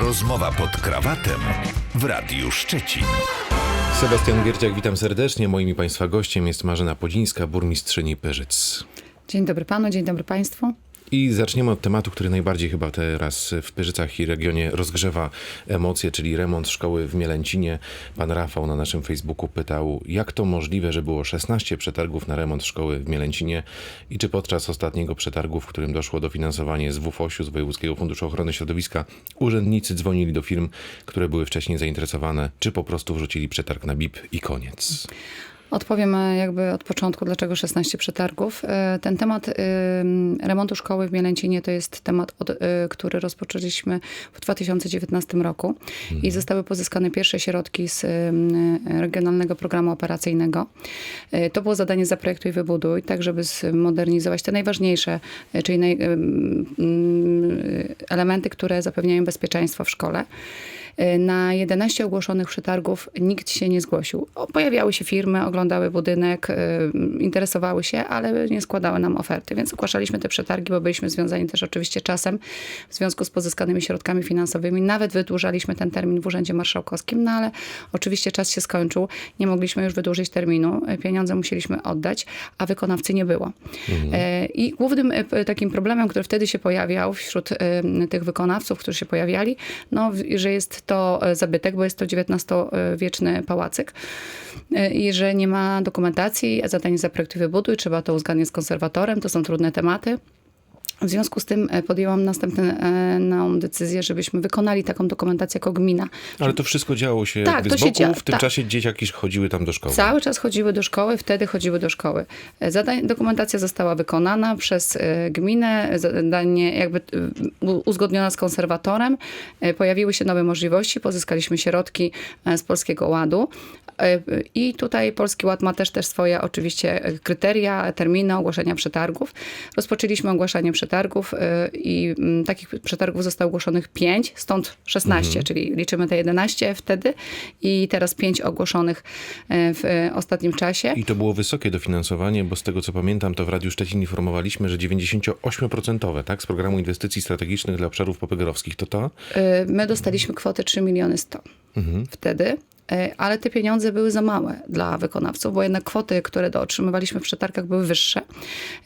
Rozmowa pod krawatem w Radiu Szczecin. Sebastian Gierciak, witam serdecznie. Moim i Państwa gościem jest Marzena Podzińska, burmistrzyni Pyrzyc. Dzień dobry panu, dzień dobry państwu. I zaczniemy od tematu, który najbardziej chyba teraz w Pyrzycach i regionie rozgrzewa emocje, czyli remont szkoły w Mielęcinie. Pan Rafał na naszym Facebooku pytał, jak to możliwe, że było 16 przetargów na remont szkoły w Mielęcinie i czy podczas ostatniego przetargu, w którym doszło dofinansowanie z WFOŚ-u, z Wojewódzkiego Funduszu Ochrony Środowiska, urzędnicy dzwonili do firm, które były wcześniej zainteresowane, czy po prostu wrzucili przetarg na BIP i koniec. Odpowiem jakby od początku, dlaczego 16 przetargów. E, Ten temat e, remontu szkoły w Mielęcinie to jest temat, e, który rozpoczęliśmy w 2019 roku i zostały pozyskane pierwsze środki z Regionalnego Programu Operacyjnego. E, To było zadanie Zaprojektuj i Wybuduj, tak żeby zmodernizować te najważniejsze, e, czyli elementy, które zapewniają bezpieczeństwo w szkole. E, Na 11 ogłoszonych przetargów nikt się nie zgłosił. Pojawiały się firmy, oglądały budynek, y, interesowały się, ale nie składały nam oferty, więc ogłaszaliśmy te przetargi, bo byliśmy związani też oczywiście czasem w związku z pozyskanymi środkami finansowymi. Nawet wydłużaliśmy ten termin w Urzędzie Marszałkowskim, no ale oczywiście czas się skończył. Nie mogliśmy już wydłużyć terminu. E, Pieniądze musieliśmy oddać, a wykonawcy nie było. E, I głównym e, takim problemem, który wtedy się pojawiał wśród e, tych wykonawców, którzy się pojawiali, no, że jest to e, zabytek, bo jest to XIX-wieczny pałacyk e, i że nie ma dokumentacji, a zadanie zaprojektuj wybuduj, trzeba to uzgadniać z konserwatorem, to są trudne tematy. W związku z tym e, podjęłam następną decyzję, żebyśmy wykonali taką dokumentację jako gmina. Ale to wszystko działo się Tak, to z się boku, dzia- w tym tak. czasie dzieciaki chodziły tam do szkoły. Cały czas chodziły do szkoły, wtedy chodziły do szkoły. E, Zadań, dokumentacja została wykonana przez e, gminę, zadanie jakby e, uzgodniona z konserwatorem. E, Pojawiły się nowe możliwości, pozyskaliśmy środki e, z Polskiego Ładu. E, I tutaj Polski Ład ma też, też swoje oczywiście e, kryteria, terminy ogłoszenia przetargów. Rozpoczęliśmy ogłaszanie przetargów e, i mm, takich przetargów zostało ogłoszonych 5, stąd 16, czyli liczymy te 11 wtedy i teraz 5 ogłoszonych e, w ostatnim czasie. I to było wysokie dofinansowanie, bo z tego co pamiętam, to w Radiu Szczecin informowaliśmy, że 98% tak, z programu inwestycji strategicznych dla obszarów popegorowskich to to. E, My dostaliśmy kwotę 3 miliony 100 wtedy. E, Ale te pieniądze były za małe dla wykonawców, bo jednak kwoty, które otrzymywaliśmy w przetargach były wyższe.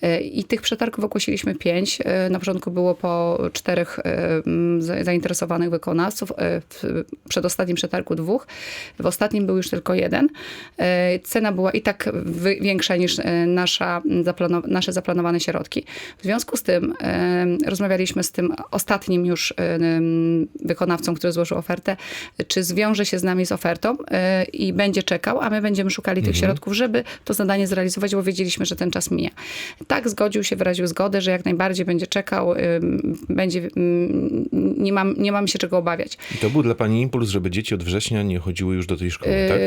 E, I tych przetargów ogłosiliśmy pięć. E, Na początku było po czterech zainteresowanych wykonawców. W przedostatnim przetargu dwóch. W ostatnim był już tylko jeden. Cena była i tak większa niż nasza, nasze zaplanowane środki. W związku z tym rozmawialiśmy z tym ostatnim już wykonawcą, który złożył ofertę, czy zwiąże się z nami z ofertą e, i będzie czekał, a my będziemy szukali tych środków, żeby to zadanie zrealizować, bo wiedzieliśmy, że ten czas mija. Tak zgodził się, wyraził zgodę, że jak najbardziej będzie czekał, ym, będzie, ym, nie, mam, nie mam się czego obawiać. I to był dla pani impuls, żeby dzieci od września nie chodziły już do tej szkoły, tak?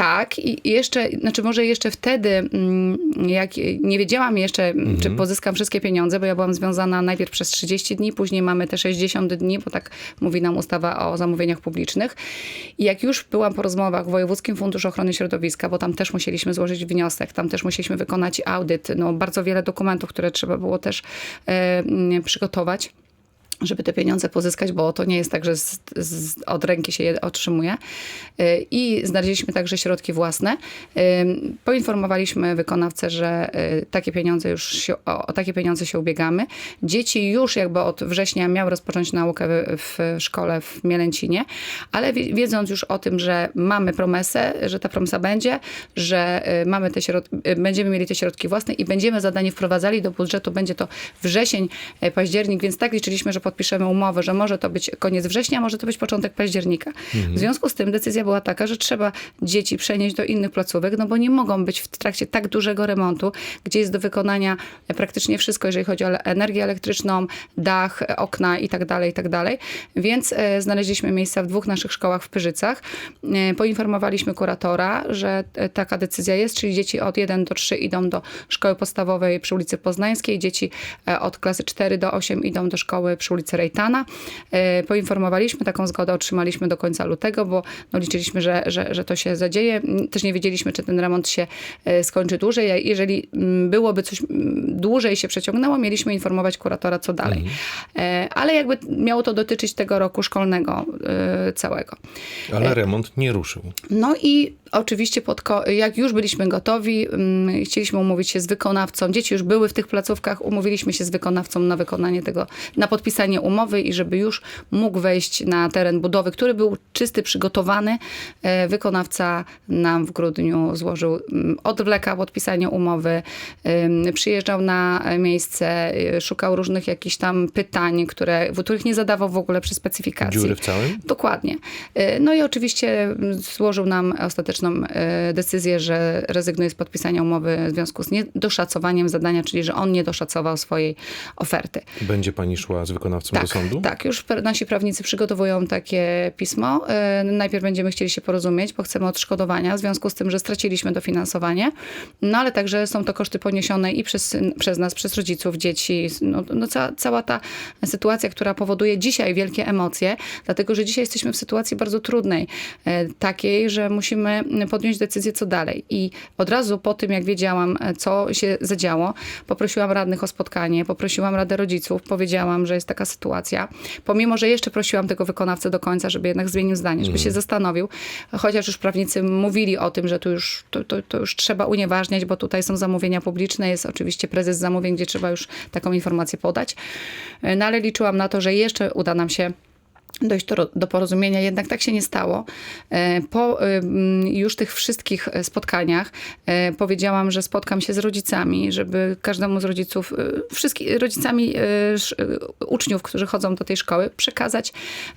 Tak, i jeszcze, znaczy może jeszcze wtedy, mm, jak nie wiedziałam jeszcze, Mhm. czy pozyskam wszystkie pieniądze, bo ja byłam związana najpierw przez 30 dni, później mamy te 60 dni, bo tak mówi nam ustawa o zamówieniach publicznych. I jak już byłam po rozmowach w Wojewódzkim Funduszu Ochrony Środowiska, bo tam też musieliśmy złożyć wniosek, tam też musieliśmy wykonać audyt, no bardzo wiele dokumentów, które trzeba było też e, przygotować żeby te pieniądze pozyskać, bo to nie jest tak, że z, z, od ręki się je otrzymuje. Y, I znaleźliśmy także środki własne. Y, Poinformowaliśmy wykonawcę, że y, takie pieniądze już się, o, takie pieniądze się ubiegamy. Dzieci już jakby od września miały rozpocząć naukę w, szkole w Mielęcinie, ale wi- wiedząc już o tym, że mamy promesę, że ta promesa będzie, że mamy te środki, będziemy mieli te środki własne i będziemy zadanie wprowadzali do budżetu, będzie to wrzesień, październik, więc tak liczyliśmy, że podpiszemy umowę, że może to być koniec września, może to być początek października. W związku z tym decyzja była taka, że trzeba dzieci przenieść do innych placówek, no bo nie mogą być w trakcie tak dużego remontu, gdzie jest do wykonania praktycznie wszystko, jeżeli chodzi o energię elektryczną, dach, okna i tak dalej, i tak dalej. Więc e, znaleźliśmy miejsca w dwóch naszych szkołach w Pyrzycach. E, poinformowaliśmy kuratora, że e, taka decyzja jest, czyli dzieci od 1 do 3 idą do szkoły podstawowej przy ulicy Poznańskiej, dzieci od klasy 4 do 8 idą do szkoły przy ulicy ulicy Rejtana. E, Poinformowaliśmy, taką zgodę otrzymaliśmy do końca lutego, bo no, liczyliśmy, że, że, że to się zadzieje. Też nie wiedzieliśmy, czy ten remont się e, skończy dłużej. Jeżeli mm, byłoby coś mm, dłużej się przeciągnęło, mieliśmy informować kuratora, co dalej. E, Ale jakby miało to dotyczyć tego roku szkolnego całego. Ale remont nie ruszył. No i oczywiście pod, jak już byliśmy gotowi, mm, chcieliśmy umówić się z wykonawcą. Dzieci już były w tych placówkach, umówiliśmy się z wykonawcą na wykonanie tego, na podpisanie umowy i żeby już mógł wejść na teren budowy, który był czysty, przygotowany. E, Wykonawca nam w grudniu złożył, mm, odwlekał podpisanie umowy, przyjeżdżał na miejsce, y, szukał różnych jakichś tam pytań, które, których nie zadawał w ogóle przy specyfikacji. Dziury w całym? Dokładnie. E, No i oczywiście mm, złożył nam ostateczną e, decyzję, że rezygnuje z podpisania umowy w związku z niedoszacowaniem zadania, czyli że on nie doszacował swojej oferty. Będzie pani szła z wykonawcą Tak, do sądu? tak. Już nasi prawnicy przygotowują takie pismo. E, Najpierw będziemy chcieli się porozumieć, bo chcemy odszkodowania w związku z tym, że straciliśmy dofinansowanie. No ale także są to koszty poniesione i przez, przez nas, przez rodziców, dzieci. No, no ca, cała ta sytuacja, która powoduje dzisiaj wielkie emocje, dlatego że dzisiaj jesteśmy w sytuacji bardzo trudnej, e, takiej, że musimy podjąć decyzję, co dalej. I od razu po tym, jak wiedziałam, e, co się zadziało, poprosiłam radnych o spotkanie, poprosiłam Radę Rodziców, powiedziałam, że jest taka sytuacja. Pomimo, że jeszcze prosiłam tego wykonawcę do końca, żeby jednak zmienił zdanie, żeby się zastanowił, chociaż już prawnicy mówili o tym, że tu już, to, to, to już trzeba unieważniać, bo tutaj są zamówienia publiczne, jest oczywiście prezes zamówień, gdzie trzeba już taką informację podać. No ale liczyłam na to, że jeszcze uda nam się dojść do, do porozumienia, jednak tak się nie stało. E, Po mm, już tych wszystkich e, spotkaniach e, powiedziałam, że spotkam się z rodzicami, żeby każdemu z rodziców, wszystkimi rodzicami e, e, uczniów, którzy chodzą do tej szkoły, przekazać,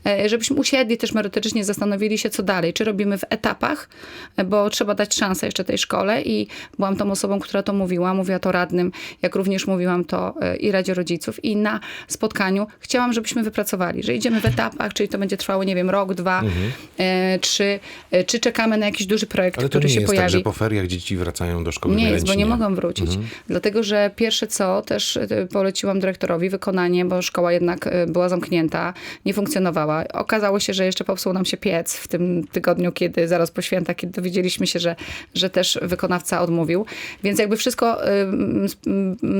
e, żebyśmy usiedli też merytorycznie, zastanowili się, co dalej. Czy robimy w etapach, e, bo trzeba dać szansę jeszcze tej szkole i byłam tą osobą, która to mówiła, mówiła to radnym, jak również mówiłam to e, i Radzie Rodziców i na spotkaniu chciałam, żebyśmy wypracowali, że idziemy w etapach, czyli to będzie trwało, nie wiem, rok, dwa, e, czy, e, czy czekamy na jakiś duży projekt, Ale to który nie się jest pojawi. tak, że po feriach dzieci wracają do szkoły Nie jest, bo nie mogą wrócić. Dlatego, że pierwsze co, też e, poleciłam dyrektorowi wykonanie, bo szkoła jednak e, była zamknięta, nie funkcjonowała. Okazało się, że jeszcze popsuł nam się piec w tym tygodniu, kiedy zaraz po świętach, kiedy dowiedzieliśmy się, że, że też wykonawca odmówił. Więc jakby wszystko e,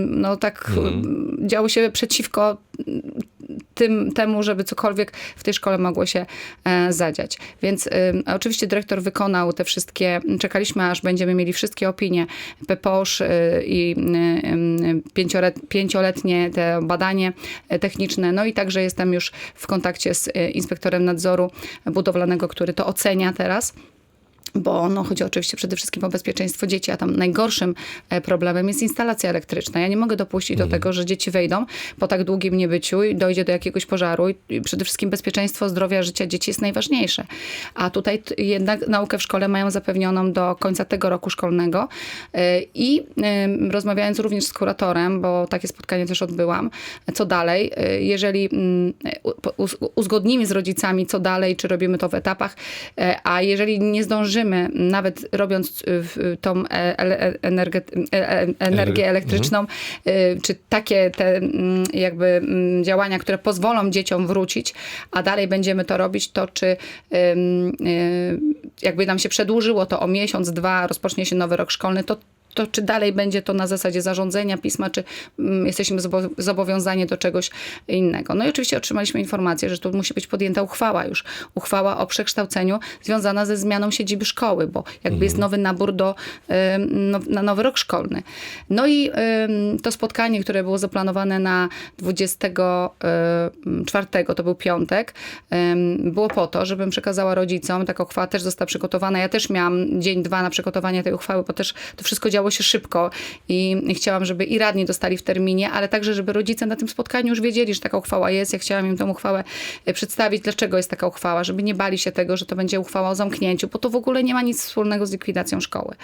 no tak mm, działo się przeciwko tym, temu, żeby cokolwiek w tej szkole mogło się e, zadziać. Więc y, oczywiście dyrektor wykonał te wszystkie, czekaliśmy aż będziemy mieli wszystkie opinie. PPOSZ y, i y, pięciolet, pięcioletnie te badanie e, techniczne, no i także jestem już w kontakcie z y, inspektorem nadzoru budowlanego, który to ocenia teraz bo no, chodzi oczywiście przede wszystkim o bezpieczeństwo dzieci, a tam najgorszym e, problemem jest instalacja elektryczna. Ja nie mogę dopuścić do tego, że dzieci wejdą po tak długim niebyciu i dojdzie do jakiegoś pożaru i, przede wszystkim bezpieczeństwo zdrowia, życia dzieci jest najważniejsze. A tutaj jednak naukę w szkole mają zapewnioną do końca tego roku szkolnego E, i rozmawiając również z kuratorem, bo takie spotkanie też odbyłam, co dalej, E, jeżeli mm, uzgodnimy z rodzicami, co dalej, czy robimy to w etapach, a jeżeli nie zdążymy, nawet robiąc tą energię elektryczną, czy takie te mm, jakby mm, działania, które pozwolą dzieciom wrócić, a dalej będziemy to robić, to czy y, jakby nam się przedłużyło to o miesiąc, dwa, rozpocznie się nowy rok szkolny, to to czy dalej będzie to na zasadzie zarządzenia pisma, czy mm, jesteśmy zobo- zobowiązani do czegoś innego. No i oczywiście otrzymaliśmy informację, że tu musi być podjęta uchwała już. Uchwała o przekształceniu związana ze zmianą siedziby szkoły, bo jakby jest nowy nabór do, no, na nowy rok szkolny. No i to spotkanie, które było zaplanowane na 24, to był piątek, było po to, żebym przekazała rodzicom, taka uchwała też została przygotowana. Ja też miałam dzień, dwa na przygotowanie tej uchwały, bo też to wszystko działo się szybko i chciałam, żeby i radni dostali w terminie, ale także, żeby rodzice na tym spotkaniu już wiedzieli, że taka uchwała jest. Ja chciałam im tę uchwałę e, przedstawić, dlaczego jest taka uchwała, żeby nie bali się tego, że to będzie uchwała o zamknięciu, bo to w ogóle nie ma nic wspólnego z likwidacją szkoły.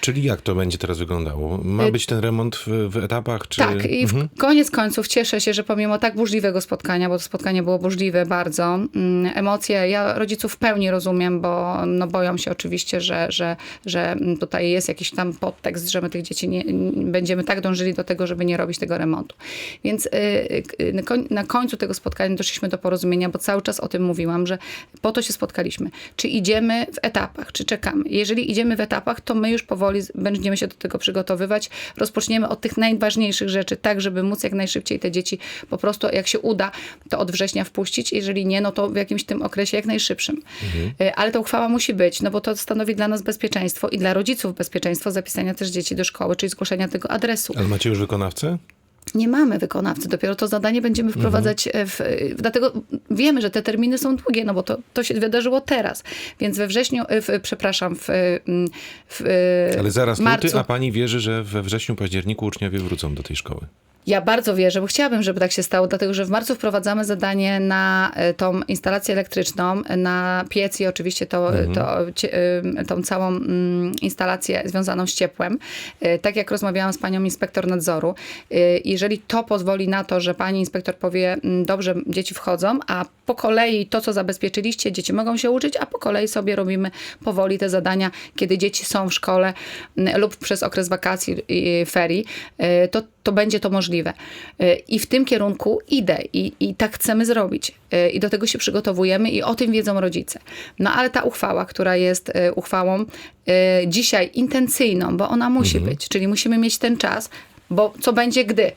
Czyli jak to będzie teraz wyglądało? Ma być ten remont w, w etapach? Czy... Tak, i w koniec końców cieszę się, że pomimo tak burzliwego spotkania, bo to spotkanie było burzliwe bardzo, mm, emocje, ja rodziców w pełni rozumiem, bo no, boją się oczywiście, że, że, że tutaj jest jakiś tam podtekst jest, że my tych dzieci nie, będziemy tak dążyli do tego, żeby nie robić tego remontu. Więc y, y, na koń- na końcu tego spotkania doszliśmy do porozumienia, bo cały czas o tym mówiłam, że po to się spotkaliśmy. Czy idziemy w etapach, czy czekamy. Jeżeli idziemy w etapach, to my już powoli będziemy się do tego przygotowywać. Rozpoczniemy od tych najważniejszych rzeczy, tak żeby móc jak najszybciej te dzieci po prostu, jak się uda, to od września wpuścić. Jeżeli nie, no to w jakimś tym okresie jak najszybszym. Y, Ale ta uchwała musi być, no bo to stanowi dla nas bezpieczeństwo i dla rodziców bezpieczeństwo zapisania też dzieci do szkoły, czyli zgłoszenia tego adresu. Ale macie już wykonawcę? Nie mamy wykonawcy, dopiero to zadanie będziemy wprowadzać e, w, w, dlatego wiemy, że te terminy są długie, no bo to, to się wydarzyło teraz. Więc we wrześniu, e, w, przepraszam, w, w e, Ale zaraz marcu. luty, a pani wierzy, że we wrześniu, październiku uczniowie wrócą do tej szkoły. Ja bardzo wierzę, bo chciałabym, żeby tak się stało, dlatego że w marcu wprowadzamy zadanie na e, tą instalację elektryczną, na piec i oczywiście to, to, cie- y, tą całą mm, instalację związaną z ciepłem. E, Tak jak rozmawiałam z panią inspektor nadzoru, e, jeżeli to pozwoli na to, że pani inspektor powie, mm, dobrze, dzieci wchodzą, a po kolei to, co zabezpieczyliście, dzieci mogą się uczyć, a po kolei sobie robimy powoli te zadania, kiedy dzieci są w szkole mm, lub przez okres wakacji i ferii, e, to, to będzie to możliwe. E, I w tym kierunku idę i, i tak chcemy zrobić. E, I do tego się przygotowujemy i o tym wiedzą rodzice. No ale ta uchwała, która jest e, uchwałą dzisiaj intencyjną, bo ona musi być, czyli musimy mieć ten czas, bo co będzie gdy?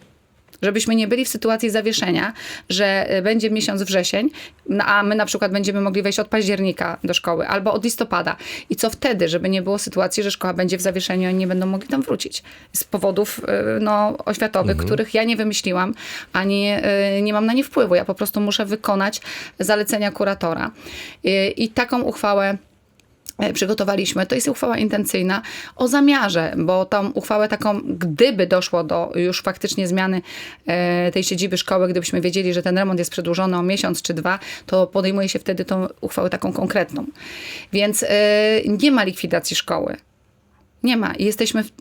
Żebyśmy nie byli w sytuacji zawieszenia, że e, będzie miesiąc wrzesień, no, a my na przykład będziemy mogli wejść od października do szkoły albo od listopada. I co wtedy, żeby nie było sytuacji, że szkoła będzie w zawieszeniu i nie będą mogli tam wrócić. Z powodów e, no, oświatowych, których ja nie wymyśliłam, ani e, nie mam na nie wpływu. Ja po prostu muszę wykonać zalecenia kuratora. E, I taką uchwałę przygotowaliśmy. To jest uchwała intencyjna o zamiarze, bo tą uchwałę taką, gdyby doszło do już faktycznie zmiany e, tej siedziby szkoły, gdybyśmy wiedzieli, że ten remont jest przedłużony o miesiąc czy dwa, to podejmuje się wtedy tą uchwałę taką konkretną. Więc e, nie ma likwidacji szkoły. Nie ma. Jesteśmy w,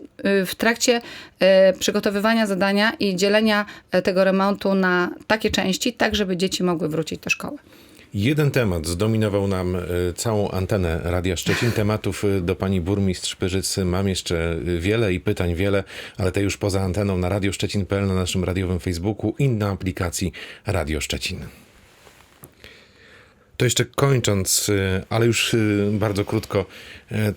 w trakcie e, przygotowywania zadania i dzielenia e, tego remontu na takie części, tak żeby dzieci mogły wrócić do szkoły. Jeden temat zdominował nam e, całą antenę Radia Szczecin. Tematów e, do pani burmistrz Pyrzycy mam jeszcze e, wiele i pytań wiele, ale te już poza anteną na radioszczecin.pl, na naszym radiowym Facebooku i na aplikacji Radio Szczecin. To jeszcze kończąc, ale już bardzo krótko,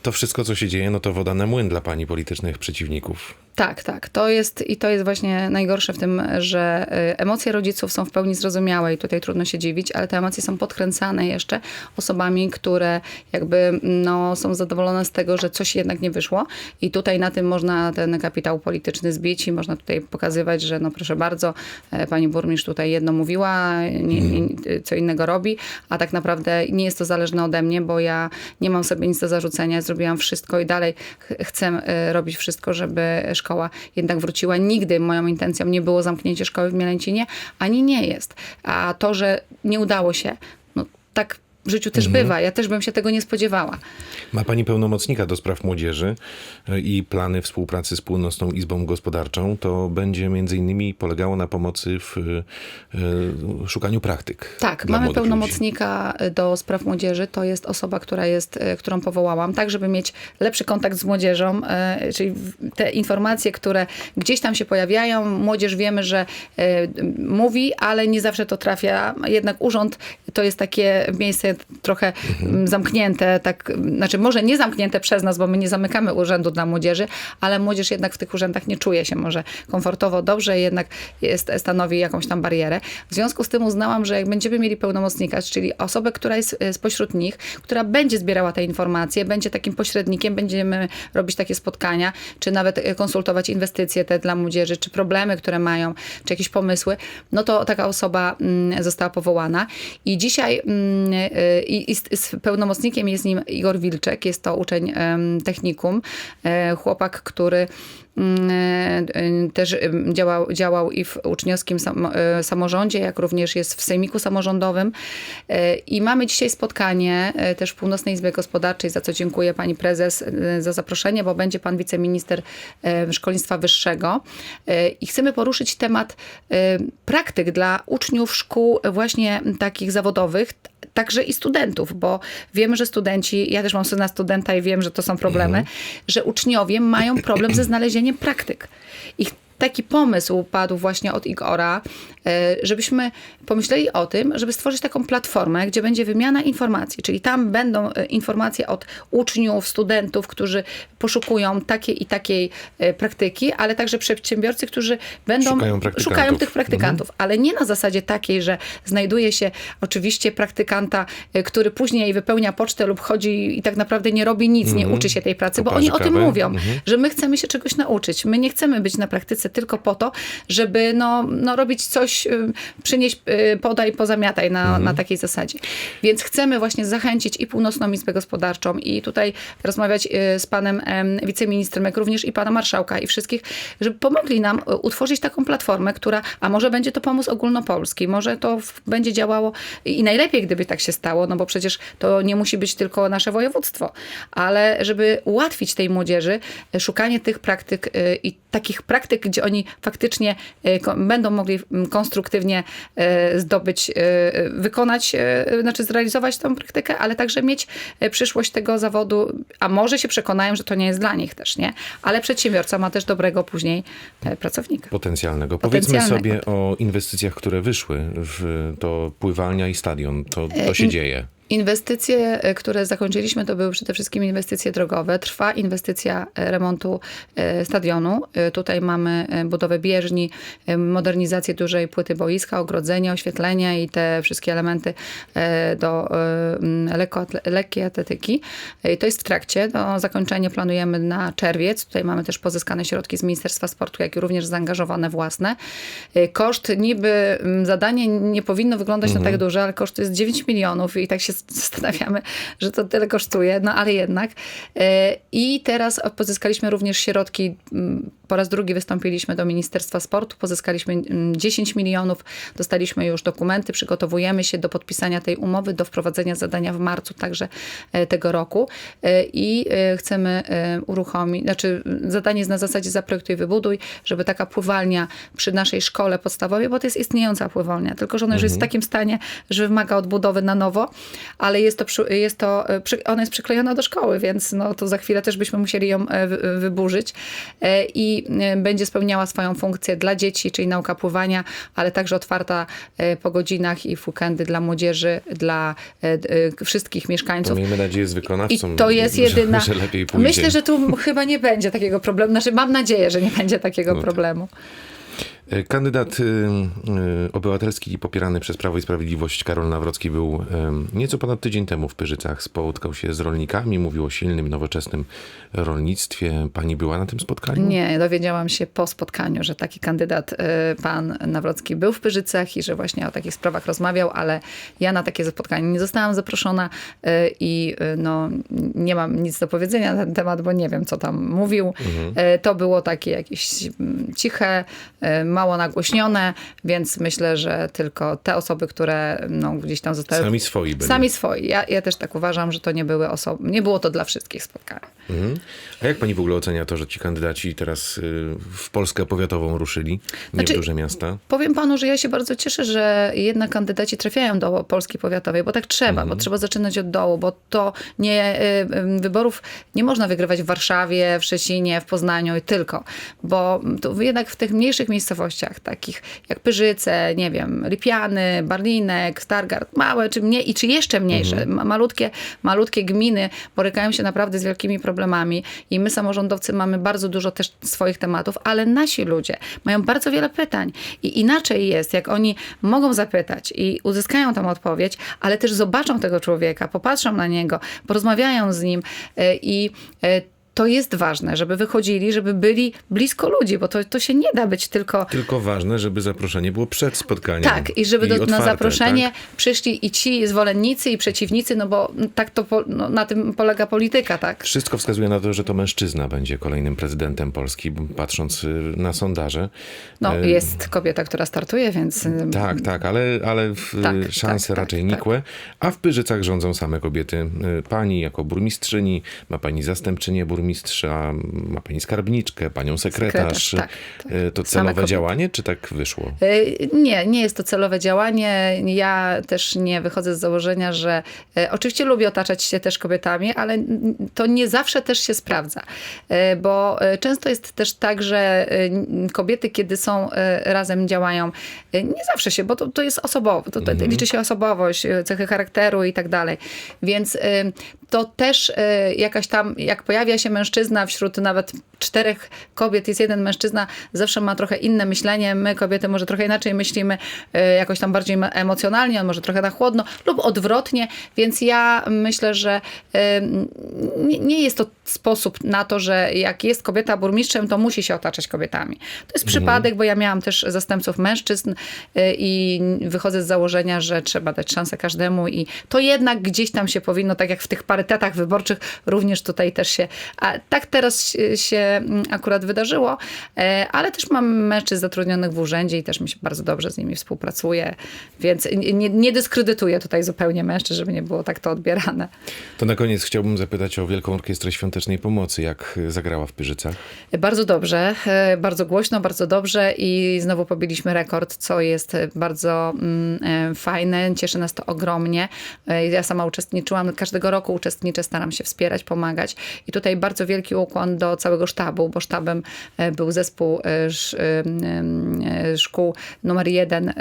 to wszystko, co się dzieje, no to woda na młyn dla pani politycznych przeciwników. Tak, tak. To jest i to jest właśnie najgorsze w tym, że y, emocje rodziców są w pełni zrozumiałe i tutaj trudno się dziwić, ale te emocje są podkręcane jeszcze osobami, które jakby no, są zadowolone z tego, że coś jednak nie wyszło i tutaj na tym można ten kapitał polityczny zbić i można tutaj pokazywać, że no proszę bardzo, e, pani burmistrz tutaj jedno mówiła, nie, nie, co innego robi, a tak naprawdę nie jest to zależne ode mnie, bo ja nie mam sobie nic do zarzucenia, zrobiłam wszystko i dalej ch- chcę e, robić wszystko, żeby szkoła jednak wróciła. Nigdy moją intencją nie było zamknięcie szkoły w Mielęcinie, ani nie jest. A to, że nie udało się, no tak w życiu też bywa. Ja też bym się tego nie spodziewała. Ma pani pełnomocnika do spraw młodzieży e, i plany współpracy z Północną Izbą Gospodarczą. To będzie między innymi polegało na pomocy w e, e, szukaniu praktyk. Tak, mamy ludzi. pełnomocnika y, do spraw młodzieży. To jest osoba, która jest, którą powołałam, tak żeby mieć lepszy kontakt z młodzieżą, czyli te informacje, które gdzieś tam się pojawiają. Młodzież wiemy, że mówi, ale nie zawsze to trafia. Jednak urząd to jest takie miejsce trochę mm, zamknięte, tak, znaczy może nie zamknięte przez nas, bo my nie zamykamy urzędu dla młodzieży, ale młodzież jednak w tych urzędach nie czuje się może komfortowo, dobrze, jednak jest, stanowi jakąś tam barierę. W związku z tym uznałam, że jak będziemy mieli pełnomocnika, czyli osobę, która jest e, spośród nich, która będzie zbierała te informacje, będzie takim pośrednikiem, będziemy robić takie spotkania, czy nawet e, konsultować inwestycje te dla młodzieży, czy problemy, które mają, czy jakieś pomysły, no to taka osoba mm, została powołana. I dzisiaj mm, y, i, i z, pełnomocnikiem jest nim Igor Wilczek, jest to uczeń technikum, e, chłopak, który też em, działał, działał i w uczniowskim sam, samorządzie, jak również jest w sejmiku samorządowym. I mamy dzisiaj spotkanie też w Północnej Izbie Gospodarczej, za co dziękuję pani prezes za zaproszenie, bo będzie pan wiceminister szkolnictwa wyższego. I chcemy poruszyć temat praktyk dla uczniów szkół właśnie takich zawodowych, także i studentów, bo wiemy, że studenci, ja też mam syna studenta i wiem, że to są problemy, że uczniowie mają problem ze znalezieniem praktyk. I taki pomysł padł właśnie od Igora, e, żebyśmy pomyśleli o tym, żeby stworzyć taką platformę, gdzie będzie wymiana informacji, czyli tam będą e, informacje od uczniów, studentów, którzy poszukują takiej i takiej e, praktyki, ale także przedsiębiorcy, którzy będą Szukają praktykantów. szukają tych praktykantów, ale nie na zasadzie takiej, że znajduje się oczywiście praktykanta, który później wypełnia pocztę lub chodzi i tak naprawdę nie robi nic, nie uczy się tej pracy, bo Poparzy oni o tym kawę. mówią, że my chcemy się czegoś nauczyć. My nie chcemy być na praktyce tylko po to, żeby no, no robić coś, y, przynieść, y, podaj, pozamiataj na, na takiej zasadzie. Więc chcemy właśnie zachęcić i Północną Izbę Gospodarczą i tutaj rozmawiać y, z panem em, wiceministrem, jak również i pana marszałka i wszystkich, żeby pomogli nam utworzyć taką platformę, która, a może będzie to pomysł ogólnopolski, może to będzie działało i najlepiej, gdyby tak się stało, no bo przecież to nie musi być tylko nasze województwo, ale żeby ułatwić tej młodzieży szukanie tych praktyk i takich praktyk, gdzie oni faktycznie ko- będą mogli mm, konstruktywnie y, zdobyć, y, wykonać, znaczy zrealizować tą praktykę, ale także mieć przyszłość tego zawodu, a może się przekonają, że to nie jest dla nich też, nie? Ale przedsiębiorca ma też dobrego później pracownika. Potencjalnego. Powiedzmy sobie o inwestycjach, które wyszły w to pływalnia i stadion. To, to się in- dzieje. Inwestycje, e, które zakończyliśmy, to były przede wszystkim inwestycje drogowe. Trwa inwestycja e, remontu e, stadionu. Tutaj mamy budowę bieżni, modernizację dużej płyty boiska, ogrodzenia, oświetlenia i te wszystkie elementy do lekkiej atletyki. I to jest w trakcie. Do zakończenia planujemy na czerwiec. Tutaj mamy też pozyskane środki z Ministerstwa Sportu, jak i również zaangażowane własne. Koszt niby, zadanie nie powinno wyglądać na tak duże, ale koszt jest 9 milionów i tak się zastanawiamy, że to tyle kosztuje, no ale jednak. E, I teraz pozyskaliśmy również środki, m, po raz drugi wystąpiliśmy do Ministerstwa Sportu, pozyskaliśmy mm, 10 milionów, dostaliśmy już dokumenty, przygotowujemy się do podpisania tej umowy, do wprowadzenia zadania w marcu także e, tego roku. E, i e, chcemy uruchomić, znaczy zadanie jest na zasadzie zaprojektuj, wybuduj, żeby taka pływalnia przy naszej szkole podstawowej, bo to jest istniejąca pływalnia, tylko że ona już jest w takim stanie, że wymaga odbudowy na nowo, ale jest to, jest to ona jest przyklejona do szkoły, więc no to za chwilę też byśmy musieli ją wy- wyburzyć. E, i e, będzie spełniała swoją funkcję dla dzieci, czyli nauka pływania, ale także otwarta e, po godzinach i w weekendy dla młodzieży, dla e, wszystkich mieszkańców. miejmy nadzieję z I wykonawcą. to jest że- jedyna. Że lepiej pójdzie. Myślę, że tu chyba nie będzie takiego problemu. Znaczy, mam nadzieję, że nie będzie takiego No problemu. E, Kandydat y, y, obywatelski popierany przez Prawo i Sprawiedliwość Karol Nawrocki był nieco ponad tydzień temu w Pyrzycach. Spotkał się z rolnikami, mówił o silnym, nowoczesnym rolnictwie. Pani była na tym spotkaniu? Nie, dowiedziałam się po spotkaniu, że taki kandydat, y, pan Nawrocki, był w Pyrzycach i że właśnie o takich sprawach rozmawiał, ale ja na takie spotkanie nie zostałam zaproszona i no, nie mam nic do powiedzenia na ten temat, bo nie wiem, co tam mówił. Y, To było takie jakieś mm, ciche, mało nagłośnione, więc myślę, że tylko te osoby, które no, gdzieś tam zostały... Sami swoi byli. Sami swoi. Ja, ja też tak uważam, że to nie były osoby, nie było to dla wszystkich spotkań. Mhm. A jak pani w ogóle ocenia to, że ci kandydaci teraz y, w Polskę powiatową ruszyli, nie Znaczy- w duże miasta? Powiem panu, że ja się bardzo cieszę, że jednak kandydaci trafiają do Polski Powiatowej, bo tak trzeba, bo trzeba zaczynać od dołu, bo to nie, y, y, wyborów nie można wygrywać w Warszawie, w Szczecinie, w Poznaniu i tylko, bo jednak w tych mniejszych miejscowościach, takich jak Pyrzyce, nie wiem, Lipiany, Barlinek, Stargard, małe czy mniej, i czy jeszcze mniejsze, ma- malutkie, malutkie gminy borykają się naprawdę z wielkimi problemami i my samorządowcy mamy bardzo dużo też swoich tematów, ale nasi ludzie mają bardzo wiele pytań. I inaczej jest, jak oni mogą zapytać i uzyskają tam odpowiedź, ale też zobaczą tego człowieka, popatrzą na niego, porozmawiają z nim e, i e, to jest ważne, żeby wychodzili, żeby byli blisko ludzi, bo to, to się nie da być tylko Tylko ważne, żeby zaproszenie było przed spotkaniem. tak, i żeby do, na otwarte, zaproszenie tak? przyszli i ci zwolennicy, i przeciwnicy, no bo tak to po, no, na tym polega polityka, tak? Wszystko wskazuje na to, że to mężczyzna będzie kolejnym prezydentem Polski, patrząc y, na sondaże. No, E, jest kobieta, która startuje, więc y, Tak, tak, ale, ale Tak, y, szanse tak, raczej tak, nikłe. A w Pyrzycach rządzą same kobiety. Y, Pani jako burmistrzyni, ma pani zastępczynię burmistrza, ma pani skarbniczkę, panią sekretarz. Sekretarz, tak, Y, To celowe działanie, czy tak wyszło? Y, Nie, nie jest to celowe działanie. Ja też nie wychodzę z założenia, że e, oczywiście lubię otaczać się też kobietami, ale to nie zawsze też się sprawdza. Bo często jest też tak, że kobiety, kiedy są razem, działają, nie zawsze się, bo to, to jest osobowo, to, to liczy się osobowość, cechy charakteru i tak dalej. Więc to też e, jakaś tam, jak pojawia się mężczyzna wśród nawet czterech kobiet, jest jeden mężczyzna, zawsze ma trochę inne myślenie. My, kobiety, może trochę inaczej myślimy, e, jakoś tam bardziej emocjonalnie, on może trochę na chłodno lub odwrotnie, więc ja myślę, że e, nie, jest to sposób na to, że jak jest kobieta burmistrzem, to musi się otaczać kobietami. To jest przypadek, bo ja miałam też zastępców mężczyzn e, i wychodzę z założenia, że trzeba dać szansę każdemu i to jednak gdzieś tam się powinno, tak jak w tych parytetach wyborczych, również tutaj też się, a tak teraz się- akurat wydarzyło, e, ale też mam mężczyzn zatrudnionych w urzędzie i też mi się bardzo dobrze z nimi współpracuje, więc nie, nie dyskredytuję tutaj zupełnie mężczyzn, żeby nie było tak to odbierane. To na koniec chciałbym zapytać o Wielką Orkiestrę Świątecznej Pomocy. Jak y, zagrała w Pyrzycach? Bardzo dobrze, e, bardzo głośno, bardzo dobrze i znowu pobiliśmy rekord, co jest e, bardzo mm, e, fajne. Cieszy nas to ogromnie. E, Ja sama uczestniczyłam, każdego roku uczestniczę, staram się wspierać, pomagać i tutaj bardzo wielki ukłon do całego sztabu, bo sztabem e, był zespół e, e, szkół numer jeden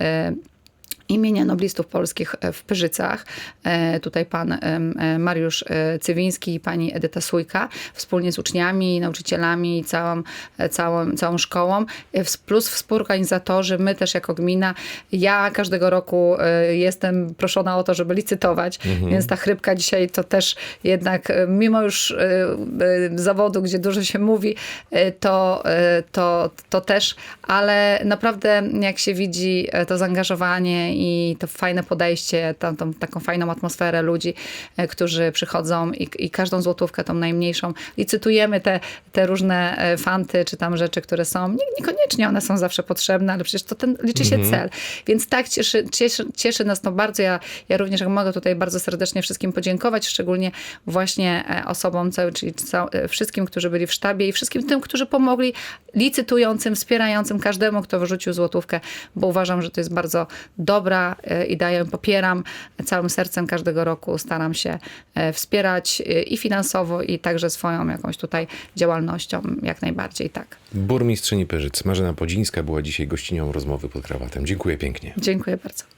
imienia noblistów polskich e, w Pyrzycach. E, Tutaj pan e, Mariusz Cywiński i pani Edyta Sójka wspólnie z uczniami, nauczycielami i całą, całą, całą szkołą. Plus współorganizatorzy, my też jako gmina. Ja każdego roku jestem proszona o to, żeby licytować, więc ta chrypka dzisiaj to też jednak, mimo już zawodu, gdzie dużo się mówi, to, to, to też, ale naprawdę jak się widzi to zaangażowanie i to fajne podejście, tą, tą taką fajną atmosferę ludzi, e, którzy przychodzą i, i każdą złotówkę, tą najmniejszą, licytujemy te, te różne e, fanty, czy tam rzeczy, które są, nie, niekoniecznie one są zawsze potrzebne, ale przecież to ten, liczy się cel. Więc tak, cieszy, cieszy, cieszy nas to bardzo. Ja, ja również mogę tutaj bardzo serdecznie wszystkim podziękować, szczególnie właśnie e, osobom, czyli wszystkim, którzy byli w sztabie i wszystkim tym, którzy pomogli licytującym, wspierającym każdemu, kto wyrzucił złotówkę, bo uważam, że to jest bardzo dobra e, idea, ją popieram całym sercem każdego roku. Staram się e, wspierać e, i finansowo, i także swoją jakąś tutaj działalnością, jak najbardziej tak. Burmistrzyni Pyrzyc Marzena Podzińska była dzisiaj gościnią rozmowy pod krawatem. Dziękuję pięknie. Dziękuję bardzo.